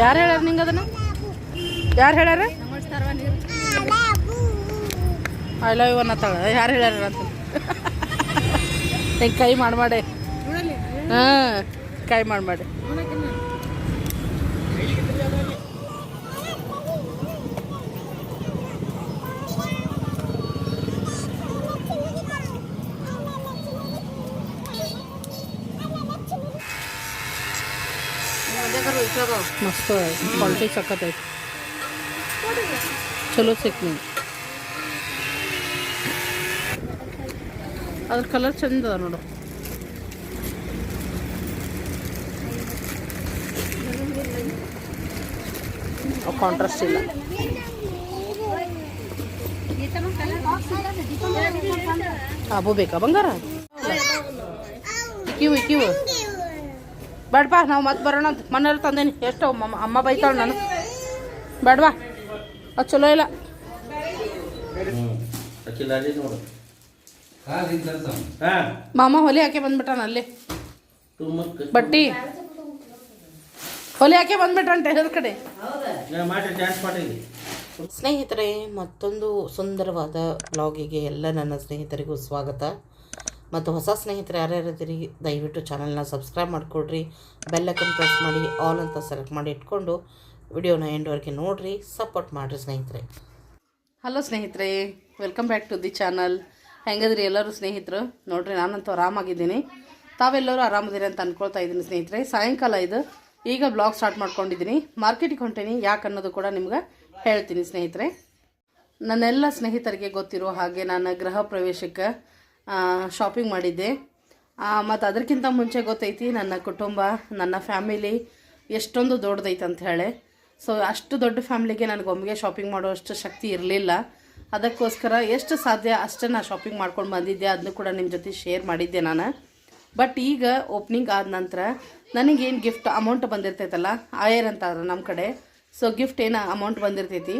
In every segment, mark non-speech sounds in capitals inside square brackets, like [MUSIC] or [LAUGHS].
ಯಾರು ಹೇಳ್ಯಾರ ನಿಂಗೆ ಅದನ್ನ? ಯಾರು ಹೇಳ್ಯಾರ? ಐ ಲವ್ ಯು ಅನ್ನತ್ತಾಳ ಯಾರು ಹೇಳ್ಯಾರ ಅಂತ? [LAUGHS] ಹಿಂಗೆ ಕೈ ಮಾಡಿ ಮಾಡಿ ಹಾಂ ಕೈ ಮಾಡಿ ಮಾಡಿ ಮಸ್ತ್ ಕ್ವಾಲಿಟಿ ಸಖತ್ತೈತಿ ಚಲೋ ಸಿಕ್ ನೀವು ಅದ್ರ ಕಲರ್ ಚಂದ ಅದ ನೋಡು. ಕಾಂಟ್ರಾಸ್ಟ್ ಇಲ್ಲ. ಅಬು ಬೇಕಾ ಬಂಗಾರ? ಇಕ್ಕಿವು ಕಿವು ಬೇಡಪ್ಪ ನಾವು ಮತ್ತೆ ಬರೋಣ ಅಂತ ಮನೇಲಿ ತಂದೇನಿ. ಎಷ್ಟು ಅಮ್ಮ ಅಮ್ಮ ಬೈತಾಳೆ ನಾನು. ಬೇಡವಾ ಅದು ಚಲೋ ಇಲ್ಲ. ಮಾಮ ಹೊಲಿ ಹಾಕಿ ಬಂದ್ಬಿಟ್ಟಾನ ಅಲ್ಲಿ. ಬಟ್ಟಿ. ಹೊಲಿ ಹಾಕಿ ಬಂದ್ಬಿಟ್ರಂತೆ ಹೇಳಿದ ಕಡೆ. ಸ್ನೇಹಿತರೆ ಮತ್ತೊಂದು ಸುಂದರವಾದ ಬ್ಲಾಗಿಗೆ ಎಲ್ಲ ನನ್ನ ಸ್ನೇಹಿತರಿಗೂ ಸ್ವಾಗತ. ಮತ್ತು ಹೊಸ ಸ್ನೇಹಿತರು ಯಾರ್ಯಾರಿದ್ದೀರಿ, ದಯವಿಟ್ಟು ಚಾನಲ್ನ ಸಬ್ಸ್ಕ್ರೈಬ್ ಮಾಡಿಕೊಡ್ರಿ ಬೆಲ್ಲಕ್ಕನ್ನು ಪ್ರೆಸ್ ಮಾಡಿ, ಆಲ್ ಅಂತ ಸೆಲೆಕ್ಟ್ ಮಾಡಿ ಇಟ್ಕೊಂಡು ವಿಡಿಯೋನ ಎಂಡ್ವರೆಗೆ ನೋಡಿರಿ, ಸಪೋರ್ಟ್ ಮಾಡಿರಿ ಸ್ನೇಹಿತರೆ. ಹಲೋ ಸ್ನೇಹಿತರೆ, welcome back to the channel. ಹೆಂಗದ್ರಿ ಎಲ್ಲರೂ ಸ್ನೇಹಿತರು? ನೋಡಿರಿ, ನಾನಂತೂ ಆರಾಮಾಗಿದ್ದೀನಿ. ತಾವೆಲ್ಲರೂ ಆರಾಮದಿರಿ ಅಂತ ಅಂದ್ಕೊಳ್ತಾ ಇದ್ದೀನಿ ಸ್ನೇಹಿತರೆ. ಸಾಯಂಕಾಲ ಇದು. ಈಗ ಬ್ಲಾಗ್ ಸ್ಟಾರ್ಟ್ ಮಾಡ್ಕೊಂಡಿದ್ದೀನಿ. ಮಾರ್ಕೆಟಿಗೆ ಹೊಂಟೇನಿ ಯಾಕೆ ಅನ್ನೋದು ಕೂಡ ನಿಮ್ಗೆ ಹೇಳ್ತೀನಿ ಸ್ನೇಹಿತರೆ. ನನ್ನೆಲ್ಲ ಸ್ನೇಹಿತರಿಗೆ ಗೊತ್ತಿರೋ ಹಾಗೆ ನಾನು ಗೃಹ ಪ್ರವೇಶಕ್ಕೆ ಶಾಪಿಂಗ್ ಮಾಡಿದ್ದೆ. ಮತ್ತು ಅದಕ್ಕಿಂತ ಮುಂಚೆ ಗೊತ್ತೈತಿ, ನನ್ನ ಕುಟುಂಬ, ನನ್ನ ಫ್ಯಾಮಿಲಿ ಎಷ್ಟೊಂದು ದೊಡ್ಡದೈತೆ ಅಂತ ಹೇಳಿ. ಸೊ ಅಷ್ಟು ದೊಡ್ಡ ಫ್ಯಾಮ್ಲಿಗೆ ನನಗೆ ಒಮ್ಮೆಗೆ ಶಾಪಿಂಗ್ ಮಾಡುವಷ್ಟು ಶಕ್ತಿ ಇರಲಿಲ್ಲ. ಅದಕ್ಕೋಸ್ಕರ ಎಷ್ಟು ಸಾಧ್ಯ ಅಷ್ಟೇ ನಾನು ಶಾಪಿಂಗ್ ಮಾಡ್ಕೊಂಡು ಬಂದಿದ್ದೆ ಅದನ್ನು ಕೂಡ ನಿಮ್ಮ ಜೊತೆ ಶೇರ್ ಮಾಡಿದ್ದೆ ನಾನು. ಬಟ್ ಈಗ ಓಪ್ನಿಂಗ್ ಆದ ನಂತರ ನನಗೇನು ಗಿಫ್ಟ್ ಅಮೌಂಟ್ ಬಂದಿರ್ತೈತಲ್ಲ ಆಯರ್ ಅಂತ ನಮ್ಮ ಕಡೆ. ಸೊ ಗಿಫ್ಟ್ ಏನು ಅಮೌಂಟ್ ಬಂದಿರ್ತೈತಿ.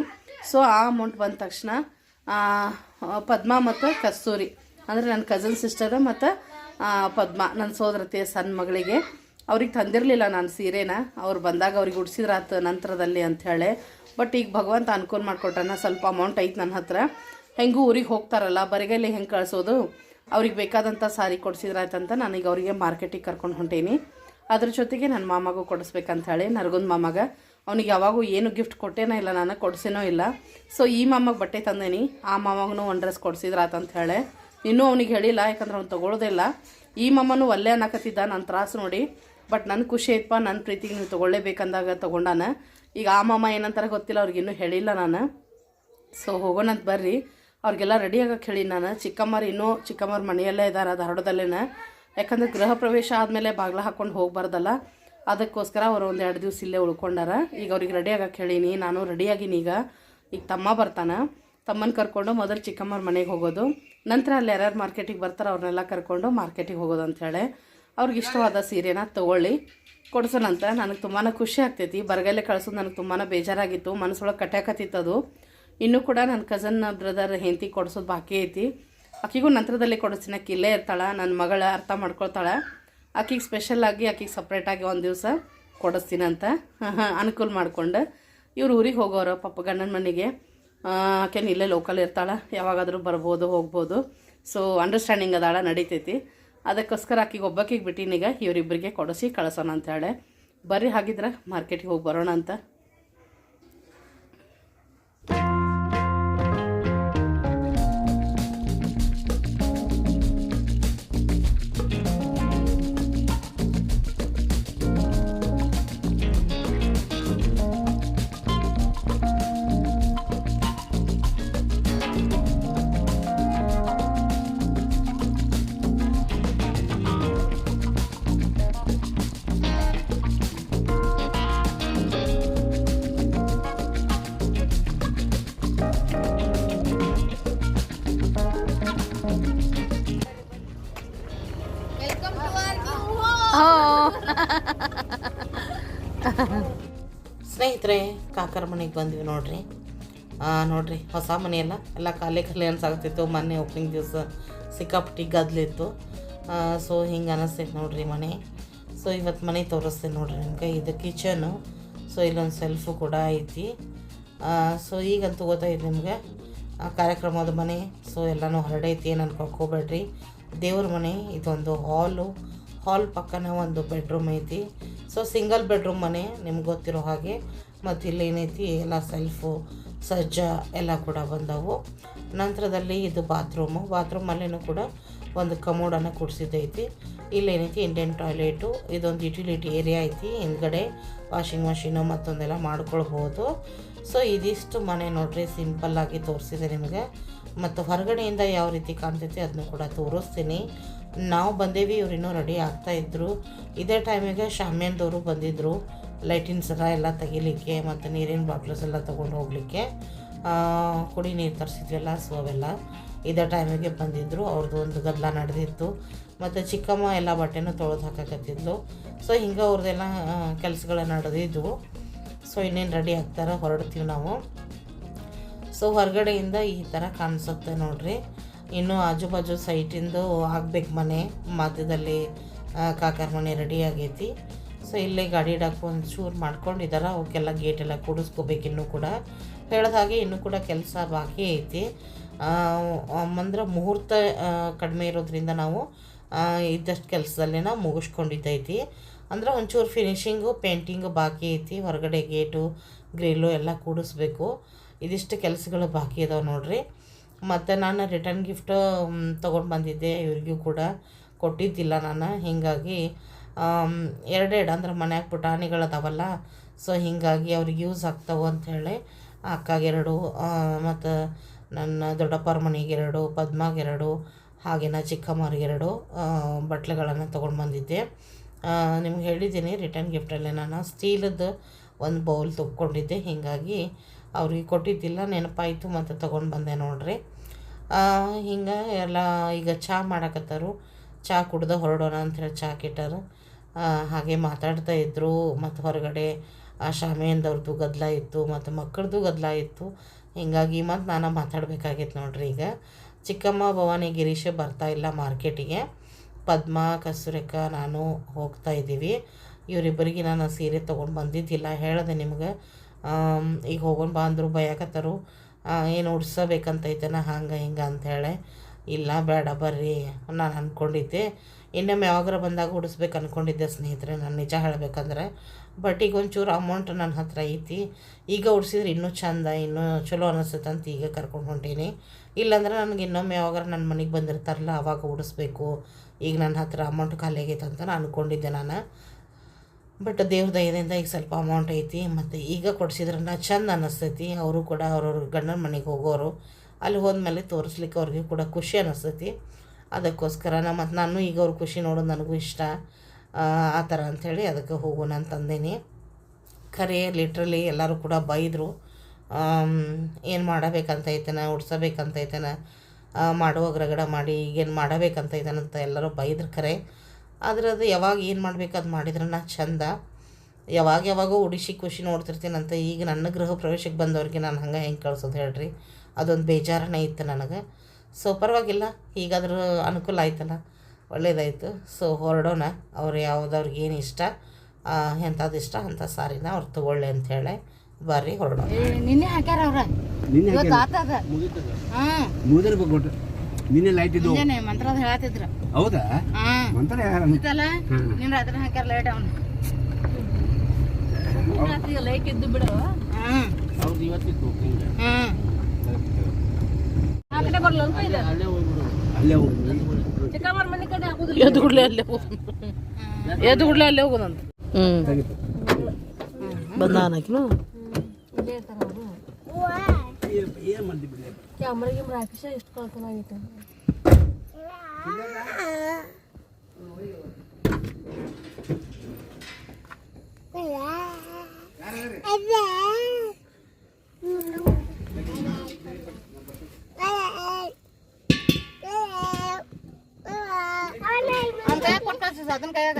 ಸೊ ಆ ಅಮೌಂಟ್ ಬಂದ ತಕ್ಷಣ ಪದ್ಮ ಮತ್ತು ಕಸ್ತೂರಿ. ಅಂದರೆ ನನ್ನ ಕಸನ್ ಸಿಸ್ಟರ್ ಮತ್ತು ಪದ್ಮ, ನನ್ನ ಸೋದರತೆ ಸಣ್ಣ ಮಗಳಿಗೆ. ಅವ್ರಿಗೆ ತಂದಿರಲಿಲ್ಲ ನಾನು ಸೀರೆನ. ಅವ್ರು ಬಂದಾಗ ಅವ್ರಿಗೆ ಉಡ್ಸಿದ್ರಾತು ನಂತರದಲ್ಲಿ ಅಂಥೇಳಿ ಬಟ್ ಈಗ ಭಗವಂತ ಅನುಕೂಲ ಮಾಡಿಕೊಟ್ಟಾನ ಸ್ವಲ್ಪ ಅಮೌಂಟ್ ಐತೆ ನನ್ನ ಹತ್ರ. ಹೆಂಗೂ ಊರಿಗೆ ಹೋಗ್ತಾರಲ್ಲ, ಬರಿಗೈಲಿ ಹೆಂಗೆ ಕಳಿಸೋದು? ಅವ್ರಿಗೆ ಬೇಕಾದಂಥ ಸಾರಿ ಕೊಡಿಸಿದ್ರಾಯ್ತಂತ ನಾನೀಗ ಅವರಿಗೆ ಮಾರ್ಕೆಟಿಗೆ ಕರ್ಕೊಂಡು ಹೊಂಟೀನಿ. ಅದ್ರ ಜೊತೆಗೆ ನನ್ನ ಮಾಮಗೂ ಕೊಡಿಸ್ಬೇಕಂತ ಹೇಳಿ, ನರಗುಂದ್ ಮಾಮಗ. ಅವ್ನಿಗೆ ಯಾವಾಗೂ ಏನು ಗಿಫ್ಟ್ ಕೊಟ್ಟೇನೋ ಇಲ್ಲ ನಾನು ಕೊಡ್ಸೇನೋ ಇಲ್ಲ. ಸೊ ಈ ಮಾಮಗೆ ಬಟ್ಟೆ ತಂದೇನಿ. ಆ ಮಾಮಗೂ ಒನ್ ಡ್ರೆಸ್ ಕೊಡಿಸಿದ್ರಾತಂತ ಹೇಳಿ. ಇನ್ನೂ ಅವ್ನಿಗೆ ಹೇಳಿಲ್ಲ, ಯಾಕಂದ್ರೆ ಅವ್ನು ತೊಗೊಳ್ಳೋದಿಲ್ಲ ಈ ಮಾಮನೂ ಒಲ್ಲೆ ಅನ್ನಕತ್ತಿದ್ದ ನನ್ನ ತ್ರಾಸು ನೋಡಿ. ಬಟ್ ನನ್ನ ಖುಷಿ ಐತಪ್ಪ ನನ್ನ ಪ್ರೀತಿಗೆ ನೀವು ತೊಗೊಳ್ಳೇಬೇಕಂದಾಗ ತೊಗೊಂಡಾನ. ಈಗ ಆ ಮಾಮ ಏನಂತಾರೆ ಗೊತ್ತಿಲ್ಲ, ಅವ್ರಿಗೆ ಇನ್ನೂ ಹೇಳಿಲ್ಲ ನಾನು. ಸೊ ಹೋಗೋಣಂತ ಬರ್ರಿ. ಅವ್ರಿಗೆಲ್ಲ ರೆಡಿ ಆಗಕ್ಕೆ ಹೇಳಿ ನಾನು. ಚಿಕ್ಕಮ್ಮರು ಇನ್ನೂ ಚಿಕ್ಕಮ್ಮರ ಮನೆಯಲ್ಲೇ ಇದ್ದಾರೆ ಧಾರವಾಡದಲ್ಲೇನ ಯಾಕಂದ್ರೆ ಗೃಹ ಪ್ರವೇಶ ಆದಮೇಲೆ ಬಾಗ್ಲ ಹಾಕ್ಕೊಂಡು ಹೋಗ್ಬಾರ್ದಲ್ಲ. ಅದಕ್ಕೋಸ್ಕರ ಅವರು ಒಂದು ಎರಡು ದಿವಸ ಇಲ್ಲೇ ಉಳ್ಕೊಂಡಾರ. ಈಗ ಅವ್ರಿಗೆ ರೆಡಿ ಆಗಕ್ಕೆ ಹೇಳೀನಿ, ನಾನು ರೆಡಿಯಾಗಿನಿ ಈಗ. ಈಗ ತಮ್ಮ ಬರ್ತಾನೆ. ತಮ್ಮನ ಕರ್ಕೊಂಡು ಮೊದಲು ಚಿಕ್ಕಮ್ಮರ ಮನೆಗೆ ಹೋಗೋದು. ನಂತರ ಅಲ್ಲಿ ಯಾರ್ಯಾರು ಮಾರ್ಕೆಟಿಗೆ ಬರ್ತಾರೆ ಅವ್ರನ್ನೆಲ್ಲ ಕರ್ಕೊಂಡು ಮಾರ್ಕೆಟಿಗೆ ಹೋಗೋದು ಅಂಥೇಳಿ ಅವ್ರಿಗೆ ಇಷ್ಟವಾದ ಸೀರೆನ ತೊಗೊಳ್ಳಿ ಕೊಡ್ಸೋಣಂತ ನನಗೆ ತುಂಬಾ ಖುಷಿ ಆಗ್ತೈತಿ. ಬರಗಲ್ಲೇ ಕಳ್ಸೋದು ನನಗೆ ತುಂಬಾ ಬೇಜಾರಾಗಿತ್ತು. ಮನಸ್ಸೊಳಗೆ ಕಟ್ಯಾಕತ್ತಿತ್ತು ಅದು. ಇನ್ನೂ ಕೂಡ ನನ್ನ ಕಸನ್ ಬ್ರದರ್ ಹೆಂಡತಿ ಕೊಡಿಸೋದು ಬಾಕಿ ಐತಿ. ಆಕಿಗೂ ನಂತರದಲ್ಲಿ ಕೊಡಿಸ್ತೀನಿ. ಆಕೆ ಇಲ್ಲೇ ಇರ್ತಾಳೆ ನನ್ನ ಮಗಳ ಅರ್ಥ ಮಾಡ್ಕೊಳ್ತಾಳೆ. ಆಕಿಗೆ ಸ್ಪೆಷಲಾಗಿ ಆಕಿಗೆ ಸಪ್ರೇಟಾಗಿ ಒಂದು ದಿವಸ ಕೊಡಿಸ್ತೀನಂತ ಅನುಕೂಲ ಮಾಡ್ಕೊಂಡು ಇವ್ರು ಊರಿಗೆ ಹೋಗೋರು, ಪಪ್ಪ ಗಂಡನ ಮನೆಗೆ. ಆಕೆನ ಇಲ್ಲೇ ಲೋಕಲ್ ಇರ್ತಾಳೆ, ಯಾವಾಗಾದರೂ ಬರ್ಬೋದು, ಹೋಗ್ಬೋದು. ಸೊ ಅಂಡರ್ಸ್ಟ್ಯಾಂಡಿಂಗ್ ಅದಾಳ, ನಡೀತೈತಿ. ಅದಕ್ಕೋಸ್ಕರ ಆಕಿಗೆ ಒಬ್ಬಾಕಿಗೆ ಬಿಟ್ಟಿನೀಗ ಇವರಿಬ್ಬರಿಗೆ ಕೊಡಿಸಿ, ಕಳಿಸೋಣ ಅಂತೇಳಿ ಬರ್ರಿ ಹಾಗಿದ್ರೆ ಮಾರ್ಕೆಟಿಗೆ ಹೋಗಿ ಬರೋಣ ಅಂತ. ಸ್ನೇಹಿತರೆ, ಕಾಕರ ಮನೆಗೆ ಬಂದ್ವಿ ನೋಡ್ರಿ. ನೋಡ್ರಿ, ಹೊಸ ಮನೆಯಲ್ಲ ಎಲ್ಲ ಖಾಲಿ ಖಾಲಿ ಅನ್ಸಾಗ್ತಿತ್ತು ಮೊನ್ನೆ ಓಪನಿಂಗ್ ದಿವಸ ಸಿಕ್ಕಾಪಟ್ಟಿ ಗದ್ಲಿತ್ತು. ಸೊ ಹಿಂಗೆ ಅನಿಸ್ತೈತೆ ನೋಡ್ರಿ ಮನೆ. ಸೊ ಇವತ್ತು ಮನೆ ತೋರಿಸ್ತೀನಿ ನೋಡ್ರಿ ನಿಮ್ಗೆ. ಇದು ಕಿಚನು ಸೊ ಇಲ್ಲೊಂದು ಸೆಲ್ಫು ಕೂಡ ಐತಿ. ಸೊ ಈಗಂತೂ ಗೊತ್ತಾಯ್ತು ನಿಮ್ಗೆ. ಕಾರ್ಯಕ್ರಮದ ಮನೆ. ಸೊ ಎಲ್ಲನೂ ಹರಡೈತಿ. ಏನು ಅನ್ಕೊಳ್ಕೋಬೇಡ್ರಿ ದೇವ್ರ ಮನೆ, ಇದೊಂದು ಹಾಲು ಹಾಲ್ ಪಕ್ಕನ ಒಂದು ಬೆಡ್ರೂಮ್ ಐತಿ. ಸೊ ಸಿಂಗಲ್ ಬೆಡ್ರೂಮ್ ಮನೆ, ನಿಮ್ಗೆ ಗೊತ್ತಿರೋ ಹಾಗೆ. ಮತ್ತು ಇಲ್ಲಿ ಏನೈತಿ, ಎಲ್ಲ ಸೆಲ್ಫು ಸಜ್ಜ ಎಲ್ಲ ಕೂಡ ಬಂದವು. ನಂತರದಲ್ಲಿ ಇದು ಬಾತ್ರೂಮು. ಬಾತ್ರೂಮಲ್ಲಿನೂ ಕೂಡ ಒಂದು ಕಮೋಡನ್ನು ಕೂಡಿಸಿದ್ದೈತಿ. ಇಲ್ಲೇನೈತಿ ಇಂಡಿಯನ್ ಟಾಯ್ಲೆಟು ಇದೊಂದು ಯುಟಿಲಿಟಿ ಏರಿಯಾ ಐತಿ. ಹಿಂದ್ಗಡೆ ವಾಷಿಂಗ್ ಮಷೀನು ಮತ್ತೊಂದೆಲ್ಲ ಮಾಡ್ಕೊಳ್ಬೋದು. ಸೊ ಇದಿಷ್ಟು ಮನೆ ನೋಡ್ರಿ ಸಿಂಪಲ್ಲಾಗಿ ತೋರಿಸಿದೆ ನಿಮಗೆ. ಮತ್ತು ಹೊರಗಡೆಯಿಂದ ಯಾವ ರೀತಿ ಕಾಣ್ತೈತಿ ಅದನ್ನು ಕೂಡ ತೋರಿಸ್ತೀನಿ. ನಾವು ಬಂದೇವಿ, ಇವ್ರು ಇನ್ನೂ ರೆಡಿ ಆಗ್ತಾಯಿದ್ರು ಇದೇ ಟೈಮಿಗೆ ಶಾಮ್ಯಾನ್ದವರು ಬಂದಿದ್ದರು ಲೈಟಿನ್ಸ್ ಸರ ಎಲ್ಲ ತೆಗಿಲಿಕ್ಕೆ ಮತ್ತು ನೀರಿನ ಬಾಟ್ಲಸ್ ಎಲ್ಲ ತೊಗೊಂಡು ಹೋಗಲಿಕ್ಕೆ. ಕುಡಿ ನೀರು ತರಿಸಿದ್ವಲ್ಲ ಸೊ ಅವೆಲ್ಲ ಇದೇ ಟೈಮಿಗೆ ಬಂದಿದ್ದರು ಅವ್ರದ್ದು ಒಂದು ಗದ್ದಲ ನಡೆದಿತ್ತು. ಮತ್ತು ಚಿಕ್ಕಮ್ಮ ಎಲ್ಲ ಬಟ್ಟೆನೂ ತೊಳೆದು ಹಾಕಕತ್ತಿದ್ಲು. ಸೊ ಹಿಂಗೆ ಅವ್ರದ್ದೆಲ್ಲ ಕೆಲಸಗಳ ನಡೆದಿದ್ವು. ಸೊ ಇನ್ನೇನು ರೆಡಿ ಆಗ್ತಾರೆ ಹೊರಡ್ತೀವಿ ನಾವು. ಸೊ ಹೊರಗಡೆಯಿಂದ ಈ ಥರ ಕಾಣಿಸುತ್ತೆ ನೋಡ್ರಿ. ಇನ್ನು ಆಜು ಬಾಜು ಸೈಟಿಂದು ಆಗ್ಬೇಕು ಮನೆ. ಮಧ್ಯದಲ್ಲಿ ಕಾಕರ ಮನೆ ರೆಡಿ ಆಗೈತಿ. ಸೊ ಇಲ್ಲೇ ಗಾಡಿ ಇಡಕ್ಕೆ ಒಂದು ಚೂರು ಮಾಡ್ಕೊಂಡಿದ್ದಾರೆ ಅವಕ್ಕೆಲ್ಲ ಗೇಟೆಲ್ಲ ಕೂಡಿಸ್ಕೋಬೇಕು ಇನ್ನೂ ಕೂಡ. ಹೇಳ್ದ ಹಾಗೆ ಇನ್ನೂ ಕೂಡ ಕೆಲಸ ಬಾಕಿ ಐತಿ. ಅಂದ್ರೆ ಮುಹೂರ್ತ ಕಡಿಮೆ ಇರೋದ್ರಿಂದ ನಾವು ಇದ್ದಷ್ಟು ಕೆಲಸದಲ್ಲೇ ನಾವು ಮುಗಿಸ್ಕೊಂಡಿದ್ದೈತಿ. ಅಂದ್ರೆ ಒಂಚೂರು ಫಿನಿಶಿಂಗು ಪೇಂಟಿಂಗು ಬಾಕಿ ಐತಿ. ಹೊರಗಡೆ ಗೇಟು ಗ್ರಿಲ್ಲು ಎಲ್ಲ ಕೂಡಿಸ್ಬೇಕು. ಇದಿಷ್ಟು ಕೆಲಸಗಳು ಬಾಕಿ ಇದಾವೆ ನೋಡ್ರಿ. ಮತ್ತು ನಾನು ರಿಟರ್ನ್ ಗಿಫ್ಟ್ ತೊಗೊಂಡು ಬಂದಿದ್ದೆ ಇವ್ರಿಗೂ ಕೂಡ. ಕೊಟ್ಟಿದ್ದಿಲ್ಲ ನಾನು, ಹೀಗಾಗಿ ಎರಡೆರಡು ಅಂದ್ರೆ ಮನ್ಯಾಗ ಪುಟಾಣಿಗಳದಾವಲ್ಲ ಸೊ ಹೀಗಾಗಿ ಅವ್ರಿಗೆ ಯೂಸ್ ಆಗ್ತಾವೆ ಅಂಥೇಳಿ ಅಕ್ಕಗೆರಡು ಮತ್ತು ನನ್ನ ದೊಡ್ಡಪ್ಪರ ಮನೆಗೆ ಎರಡು ಪದ್ಮಾಗೆರಡು ಹಾಗೆನ ಚಿಕ್ಕಮ್ಮರಿಗೆರಡು ಬಟ್ಲೆಗಳನ್ನು ತೊಗೊಂಡು ಬಂದಿದ್ದೆ. ನಿಮ್ಗೆ ಹೇಳಿದ್ದೀನಿ ರಿಟರ್ನ್ ಗಿಫ್ಟಲ್ಲಿ ನಾನು ಸ್ಟೀಲದ್ದು ಒಂದು ಬೌಲ್ ತೊಗೊಂಡಿದ್ದೆ, ಹೀಗಾಗಿ ಅವ್ರಿಗೆ ಕೊಟ್ಟಿದ್ದಿಲ್ಲ, ನೆನಪಾಯಿತು ಮತ್ತು ತೊಗೊಂಡು ಬಂದೆ ನೋಡ್ರಿ. ಹಿಂಗೆ ಎಲ್ಲ ಈಗ ಚಾ ಮಾಡಕತ್ತಾರು. ಚಾ ಕುಡ್ದು ಹೊರಡೋಣ ಅಂಥೇಳಿ ಚಹಾ ಕೆಟ್ಟಾರು. ಹಾಗೆ ಮಾತಾಡ್ತಾ ಇದ್ದರು ಮತ್ತು ಹೊರಗಡೆ ಆ ಶಾಮಿಯಂದವ್ರದ್ದು ಗದ್ದಲ ಇತ್ತು, ಮತ್ತು ಮಕ್ಕಳದ್ದು ಗದ್ದಲ ಇತ್ತು. ಹೀಗಾಗಿ ಮತ್ತು ನಾನು ಮಾತಾಡಬೇಕಾಗಿತ್ತು ನೋಡ್ರಿ ಈಗ. ಚಿಕ್ಕಮ್ಮ ಭವಾನಿ ಗಿರೀಶ್ ಬರ್ತಾ ಇಲ್ಲ ಮಾರ್ಕೆಟಿಗೆ. ಪದ್ಮ ಕಸ್ತೂರಿಕ ನಾನು ಹೋಗ್ತಾ ಇದ್ದೀವಿ. ಇವರಿಬ್ಬರಿಗೆ ನಾನು ಸೀರೆ ತೊಗೊಂಡು ಬಂದಿದ್ದಿಲ್ಲ. ಹೇಳಿದೆ ನಿಮ್ಗೆ. ಈಗ ಹೋಗೋಣ ಬಾ ಅಂದರು ಭಯಕತ್ತರು. ಏನು ಉಡ್ಸಬೇಕಂತೈತೆನ ಹಂಗೆ ಹಿಂಗೆ ಅಂಥೇಳಿ ಇಲ್ಲ, ಬೇಡ, ಬರ್ರಿ, ನಾನು ಅಂದ್ಕೊಂಡಿದ್ದೆ ಇನ್ನೊಮ್ಮೆ ಯಾವಾಗಾರ ಬಂದಾಗ ಉಡಿಸ್ಬೇಕು ಅಂದ್ಕೊಂಡಿದ್ದೆ ಸ್ನೇಹಿತರೆ, ನಾನು ನಿಜ ಹೇಳಬೇಕಂದ್ರೆ. ಬಟ್ ಈಗ ಒಂಚೂರು ಅಮೌಂಟ್ ನನ್ನ ಹತ್ರ ಐತಿ. ಈಗ ಉಡ್ಸಿದ್ರೆ ಇನ್ನೂ ಚಂದ, ಇನ್ನೂ ಚಲೋ ಅನಿಸುತ್ತೆ ಅಂತ ಈಗ ಕರ್ಕೊಂಡು ಹೊಂಟೀನಿ. ಇಲ್ಲಾಂದ್ರೆ ನನಗೆ ಇನ್ನೊಮ್ಮೆ ಯಾವಾಗಾರ ನನ್ನ ಮನೆಗೆ ಬಂದಿರ್ತಾರಲ್ಲ, ಅವಾಗ ಉಡಿಸ್ಬೇಕು. ಈಗ ನನ್ನ ಹತ್ರ ಅಮೌಂಟ್ ಖಾಲಿ ಆಗೈತೆ ಅಂತ ನಾನು ಅಂದ್ಕೊಂಡಿದ್ದೆ ನಾನು. ಬಟ್ ದೇವ್ರ ದಯದಿಂದ ಈಗ ಸ್ವಲ್ಪ ಅಮೌಂಟ್ ಐತಿ. ಮತ್ತು ಈಗ ಕೊಡಿಸಿದ್ರನ್ನ ಚಂದ ಅನ್ನಿಸ್ತೈತಿ ಅವರು ಕೂಡ ಅವ್ರವ್ರ ಗಂಡನ ಮನೆಗೆ ಹೋಗೋರು ಅಲ್ಲಿ ಹೋದ್ಮೇಲೆ ತೋರಿಸ್ಲಿಕ್ಕೆ ಅವ್ರಿಗೆ ಕೂಡ ಖುಷಿ ಅನ್ನಿಸ್ತೈತಿ ಅದಕ್ಕೋಸ್ಕರ ಮತ್ತು ನಾನು ಈಗ ಅವ್ರ ಖುಷಿ ನೋಡೋದು ನನಗೂ ಇಷ್ಟ. ಆ, ಆ ಥರ ಅಂಥೇಳಿ ಅದಕ್ಕೆ ಹೋಗೋಣ ಅಂತಂದೇನಿ ಖರೆ ಲಿಟ್ರಲಿ ಎಲ್ಲರೂ ಕೂಡ ಬೈದರು. ಏನು ಮಾಡಬೇಕಂತ ಐತನ ಉಡ್ಸಬೇಕಂತ ಐತನ ಮಾಡುವಾಗ ರಗಡ ಮಾಡಿ ಈಗೇನು ಮಾಡಬೇಕಂತ ಐತನಂತ ಎಲ್ಲರೂ ಬೈದ್ರು ಖರೆ. ಆದ್ರೆ ಅದು ಯಾವಾಗ ಏನು ಮಾಡ್ಬೇಕು ಅದು ಮಾಡಿದ್ರೆ ನಾ ಚಂದ. ಯಾವಾಗ ಯಾವಾಗ ಉಡಿಸಿ ಖುಷಿ ನೋಡ್ತಿರ್ತೀನಂತ ಈಗ ನನ್ನ ಗೃಹ ಪ್ರವೇಶಕ್ಕೆ ಬಂದವ್ರಿಗೆ ನಾನು ಹಂಗೆ ಹೆಂಗೆ ಕಳ್ಸೋದು ಹೇಳ್ರಿ. ಅದೊಂದು ಬೇಜಾರನೇ ಇತ್ತು ನನಗೆ. ಸೊ ಪರವಾಗಿಲ್ಲ ಈಗಾದ್ರೂ ಅನುಕೂಲ ಆಯ್ತಲ್ಲ ಒಳ್ಳೇದಾಯಿತು. ಸೊ ಹೊರಡೋಣ ಅವ್ರು ಯಾವುದವ್ರಿಗೆ ಏನು ಇಷ್ಟ ಎಂಥದ್ದು ಇಷ್ಟ ಅಂಥ ಸಾರಿನ ಅವ್ರು ತಗೊಳ್ಳಿ ಅಂಥೇಳಿ ಬರ್ರಿ ಹೊರಡೋಣ. ನಿನ್ನೆ ಹಾಕ್ಯಾರ ಅವ್ರ? ನಿನ್ನೆ ಲೈಟ್ ಇದ್ದು. ಹೇಳತ್ತಿದ್ರ ಹೌದಾ? ನಿನ್ ರಾತ್ರಿ ಹಾಕ್ಯಾರ ಲೈಟ್ ಅವನು. ಲೈಟ್ ಇದ್ದು ಬಿಡು. ಹ್ಮ್. ಹೌದು ಇವತ್ತಿತ್ತು ಆ ಕಡೆ ಬರ್ಲ ಅಲ್ಲೇ ಅಲ್ಲೇ ಹೋಗ್ಬಿಡು. ಅಲ್ಲೇ ಹೋಗಿ ಚಿಕ್ಕಮ್ಮರ ಮನೆ ಕಡೆ ಹಾಕುದಿಲ್ಲ ಎದ್ದು ಕೂಡಲೇ ಅಲ್ಲೇ ಎದ್ದು ಕೂಡಲೇ ಅಲ್ಲೇ ಹೋಗೋದಂತ ಹ್ಞೂ ಬಂದ ಅನ್ನಕಿನು ಕ್ಯಾಮ್ರಾ ಗಿಮ್ರಾ ಹಾಕಿಸ ಎಷ್ಟು ಕಳ್ತನ ಆಗೈತೆ ಅದನ್ನ ಕೈಯಾಗ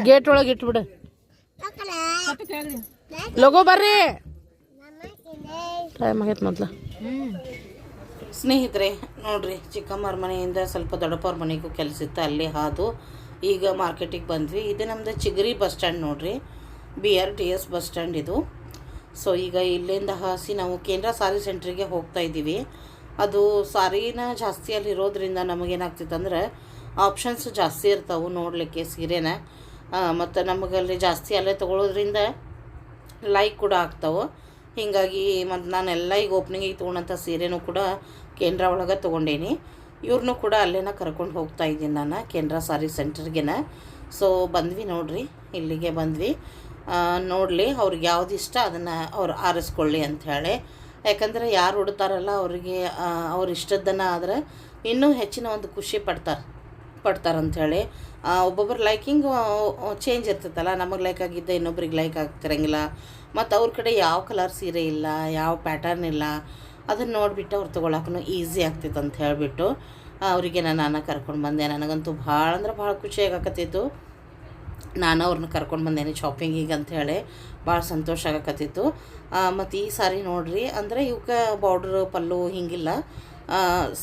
ಗೇಟ್ ಒಳಗೆ ಇಟ್ಬಿಡು. ಲಗೋ ಬರ್ರಿ. ಟೈಮ್ ಆಗೈತೆ ಮೊದ್ಲು. ಸ್ನೇಹಿತರೆ, ನೋಡ್ರಿ ಚಿಕ್ಕಮ್ಮರ ಮನೆಯಿಂದ ಸ್ವಲ್ಪ ದೊಡ್ಡಪ್ಪವ್ರ ಮನೆಗೂ ಕೆಲಸ ಇತ್ತು, ಅಲ್ಲಿ ಹಾದು. ಈಗ ಮಾರ್ಕೆಟಿಗೆ ಬಂದ್ವಿ. ಇದು ನಮ್ಮದು ಚಿಗರಿ ಬಸ್ ಸ್ಟ್ಯಾಂಡ್ ನೋಡ್ರಿ. B R T S bus stand ಇದು. ಸೊ ಈಗ ಇಲ್ಲಿಂದ ಹಾಸಿ ನಾವು ಕೇಂದ್ರ ಸಾರಿ ಸೆಂಟ್ರಿಗೆ ಹೋಗ್ತಾ ಇದ್ದೀವಿ. ಅದು ಸಾರಿನ ಜಾಸ್ತಿಯಲ್ಲಿ ಇರೋದ್ರಿಂದ ನಮಗೇನಾಗ್ತಿತ್ತು ಅಂದ್ರೆ ಆಪ್ಷನ್ಸ್ ಜಾಸ್ತಿ ಇರ್ತಾವೆ ನೋಡಲಿಕ್ಕೆ ಸೀರೆನ. ಮತ್ತು ನಮಗಲ್ಲಿ ಜಾಸ್ತಿ ಅಲ್ಲೇ ತೊಗೊಳೋದ್ರಿಂದ ಲೈಕ್ ಕೂಡ ಆಗ್ತಾವೆ. ಹೀಗಾಗಿ ಮತ್ತು ನಾನೆಲ್ಲ ಈಗ ಓಪ್ನಿಂಗಿಗೆ ತೊಗೊಂಡಂಥ ಸೀರೆನೂ ಕೂಡ ಕೇಂದ್ರ ಒಳಗೆ ತೊಗೊಂಡೇನಿ. ಇವ್ರನ್ನೂ ಕೂಡ ಅಲ್ಲೇನ ಕರ್ಕೊಂಡು ಹೋಗ್ತಾ ಇದ್ದೀನಿ ನಾನು ಕೆನರಾ ಸಾರಿ ಸೆಂಟರ್ಗೆನ. ಸೊ ಬಂದ್ವಿ ನೋಡ್ರಿ, ಇಲ್ಲಿಗೆ ಬಂದ್ವಿ. ನೋಡಲಿ, ಅವ್ರಿಗೆ ಯಾವ್ದು ಇಷ್ಟ ಅದನ್ನು ಅವ್ರು ಆರಿಸ್ಕೊಳ್ಳಿ ಅಂತ ಹೇಳಿ. ಯಾಕಂದರೆ ಯಾರು ಉಡ್ತಾರಲ್ಲ ಅವರಿಗೆ ಅವ್ರ ಇಷ್ಟದ್ದನ್ನು ಆದರೆ ಇನ್ನೂ ಹೆಚ್ಚಿನ ಒಂದು ಖುಷಿ ಪಡ್ತಾರೆ ಪಡ್ತಾರಂಥೇಳಿ ಒಬ್ಬೊಬ್ಬರು ಲೈಕಿಂಗ್ ಚೇಂಜ್ ಇರ್ತೈತಲ್ಲ, ನಮಗೆ ಲೈಕ್ ಆಗಿದ್ದ ಇನ್ನೊಬ್ರಿಗೆ ಲೈಕ್ ಆಗ್ತಿರಂಗಿಲ್ಲ. ಮತ್ತು ಅವ್ರ ಕಡೆ ಯಾವ ಕಲರ್ ಸೀರೆ ಇಲ್ಲ, ಯಾವ ಪ್ಯಾಟರ್ನ್ ಇಲ್ಲ ಅದನ್ನು ನೋಡಿಬಿಟ್ಟು ಅವ್ರು ತೊಗೊಳಕ್ಕೂ ಈಸಿ ಆಗ್ತಿತ್ತು ಅಂತ ಹೇಳಿಬಿಟ್ಟು ಅವರಿಗೆ ನಾನು ಕರ್ಕೊಂಡು ಬಂದೆ. ನನಗಂತೂ ಭಾಳ ಅಂದ್ರೆ ಭಾಳ ಖುಷಿ ಆಗಕತ್ತಿತ್ತು. ನಾನು ಅವ್ರನ್ನ ಕರ್ಕೊಂಡು ಬಂದೇನೆ ಶಾಪಿಂಗಿಗೆ ಅಂಥೇಳಿ ಭಾಳ ಸಂತೋಷ ಆಗಕತ್ತಿತ್ತು. ಮತ್ತು ಈ ಸಾರಿ ನೋಡ್ರಿ, ಅಂದರೆ ಇವಕ್ಕೆ ಬಾರ್ಡ್ರ್ ಪಲ್ಲು ಹಿಂಗಿಲ್ಲ.